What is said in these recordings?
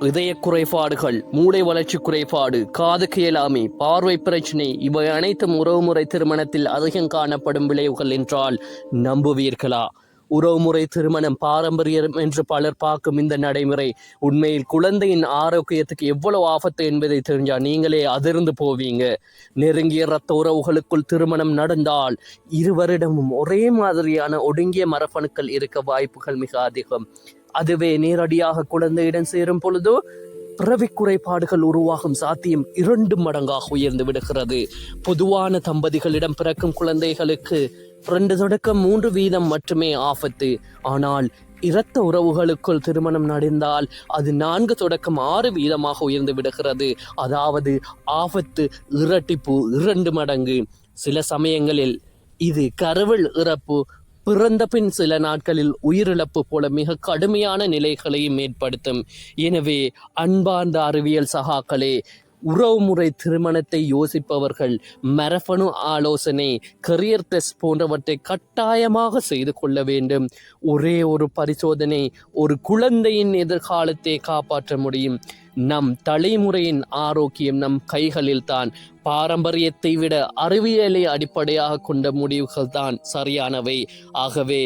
இதய குறைபாடுகள் மூளை வளர்ச்சி குறைபாடு காது கேளாமை பார்வை பிரச்சினை இவை அனைத்தும் உறவுமுறை திருமணத்தில் அதிகம் காணப்படும் விளைவுகள் என்றால் நம்புவீர்களா? உறவுமுறை திருமணம் பாரம்பரியம் என்று பலர் பார்க்கும் இந்த நடைமுறை. உண்மையில் குழந்தையின் ஆரோக்கியத்துக்கு எவ்வளவு ஆபத்து என்பதை தெரிஞ்சால் நீங்களே அதிர்ந்து போவீங்க. நெருங்கிய இரத்த உறவுகளுக்குள் திருமணம் நடந்தால் இருவரிடமும் ஒரே மாதிரியான ஒடுங்கிய மரபணுக்கள் இருக்க வாய்ப்புகள் மிக அதிகம். அதுவே நேரடியாக குழந்தையிடம் சேரும் பொழுதோ பிறவி குறைபாடுகள் உருவாகும் சாத்தியம் இரண்டு மடங்காக உயர்ந்து விடுகிறது. பொதுவான தம்பதிகளிடம் பிறக்கும் குழந்தைகளுக்கு ரெண்டு தொடக்கம் மூன்று வீதம் மட்டுமே ஆபத்து. ஆனால் இரத்த உறவுகளுக்குள் திருமணம் நடந்தால் அது நான்கு தொடக்கம் ஆறு வீதமாக உயர்ந்து விடுகிறது. அதாவது ஆபத்து இரட்டிப்பு இரண்டு மடங்கு. சில சமயங்களில் இது கருவல் இறப்பு பிறந்த பின் சில நாட்களில் உயிரிழப்பு போல மிக கடுமையான நிலைகளையும் ஏற்படுத்தும். எனவே அன்பார்ந்த அறிவியல் சகாக்களே உறவுமுறை திருமணத்தை யோசிப்பவர்கள் மரபணு ஆலோசனை கரியர் டெஸ்ட் போன்றவற்றை கட்டாயமாக செய்து கொள்ள வேண்டும். ஒரே ஒரு பரிசோதனை ஒரு குழந்தையின் எதிர்காலத்தை காப்பாற்ற முடியும். நம் தலைமுறையின் ஆரோக்கியம் நம் கைகளில் தான் பாரம்பரியத்தை விட அறிவியலை அடிப்படையாக கொண்ட முடிவுகள் தான் சரியானவை. ஆகவே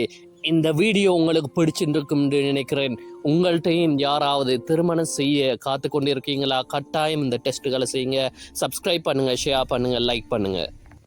இந்த வீடியோ உங்களுக்கு பிடிச்சிருக்கும் என்று நினைக்கிறேன். உங்கள்கிட்டையும் யாராவது திருமணம் செய்ய காத்து கொண்டிருக்கீங்களா கட்டாயம் இந்த டெஸ்ட்டுகளை செய்யுங்க. சப்ஸ்கிரைப் பண்ணுங்கள் ஷேர் பண்ணுங்கள் லைக் பண்ணுங்கள்